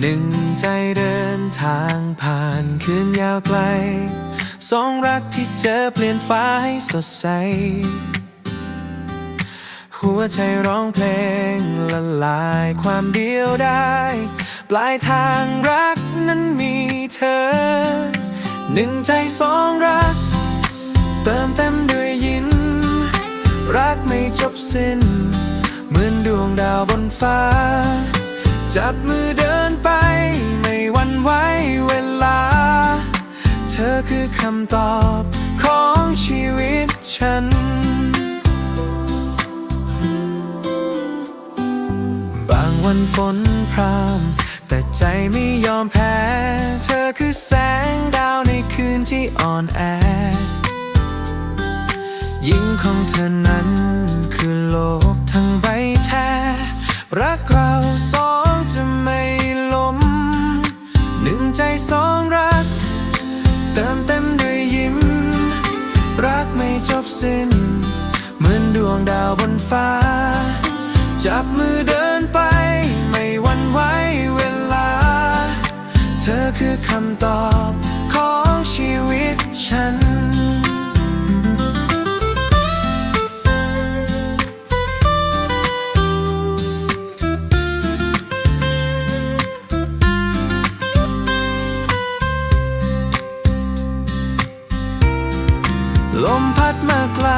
หนึ่งใจเดินทางผ่านคืนยาวไกล สองรักที่เจอเปลี่ยนฟ้าให้สดใส หัวใจร้องเพลงละลายความเดียวได้ ปลายทางรักนั้นมีเธอ หนึ่งใจสองรัก เติมเต็มด้วยยิ้มรักไม่จบสิ้น เหมือนดวงดาวบนฟ้า จับมือเดินไปไม่วันไหวเวลา เธอคือคำตอบของชีวิตฉัน บางวันฝนพรำแต่ใจไม่ยอมแพ้ เธอคือแสงดาวในคืนที่อ่อนแอ ยิ่งของเธอนั้นคือโลกทั้งใบแท้ รักเราส สองรัก เติมเต็มด้วยยิ้ม รักไม่จบสิ้น เหมือนดวงดาวบนฟ้า จับมือเดินไปไม่หวันไหวเวลา เธอคือคำตอบของชีวิตฉัน ลมพัดมาไกล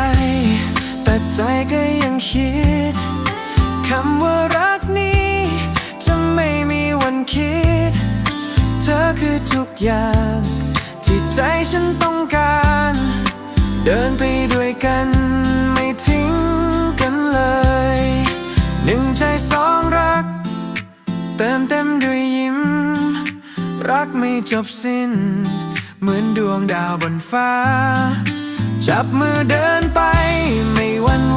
แต่ใจก็ยังคิดคำว่ารักนี้ จะไม่มีวันคิด เธอคือทุกอย่าง ที่ใจฉันต้องการ เดินไปด้วยกันไม่ทิ้งกันเลย หนึ่งใจสองรัก เติมเต็มด้วยยิ้ม รักไม่จบสิ้น เหมือนดวงดาวบนฟ้า จับมือเดินไปไม่วัน